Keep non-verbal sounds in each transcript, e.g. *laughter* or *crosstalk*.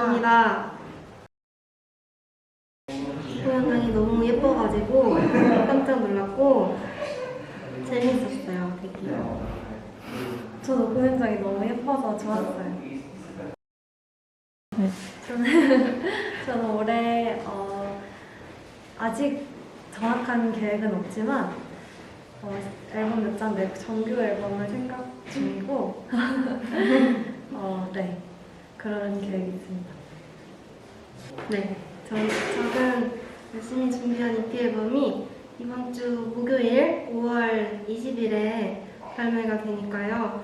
감사합니다. 공연장이 너무 예뻐가지고 깜짝 놀랐고 재밌었어요, 되게. 저도 공연장이 너무 예뻐서 좋았어요. 네. 저는 *laughs* 저는 올해 어, 아직 정확한 계획은 없지만 어, 앨범 몇 장 내 정규 앨범을 생각 중이고 어, 네 그런 계획이 있습니다. 네, 저희 저는 열심히 준비한 EP 앨범이 이번 주 목요일 5월 20일에 발매가 되니까요.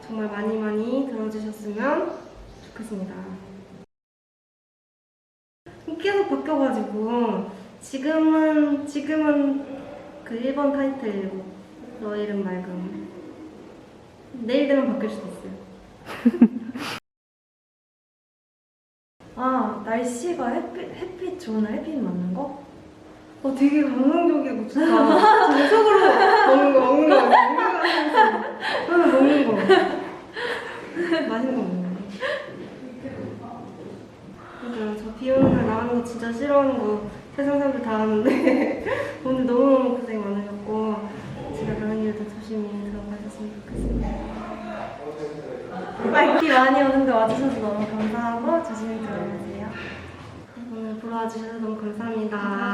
정말 많이 많이 들어주셨으면 좋겠습니다. 계속 바뀌어가지고 지금은 지금은 그 1번 타이틀이고 너 이름 맑음 내일 되면 바뀔 수도 있어요. *laughs* 아 날씨가 햇빛, 햇빛 좋은 날 햇빛 맞는 거? 어, 되게 감성적이고 좋다. 정석으로 먹는 거, 먹는 거. 저는 먹는 거. 맛있는 거 먹는 거. 그러니까 저비 오는 날 나가는 거 진짜 싫어하는 거 세상 사람들 다 아는데 *laughs* 오늘 너무너무 고생 많으셨고 집에 가는 길도 조심히 들어가셨으면 좋겠습니다. 비 많이 오는데 와주셔서 너무 감사하고 조심히 들어가세요. 오늘 보러 와주셔서 너무. 감사합니다.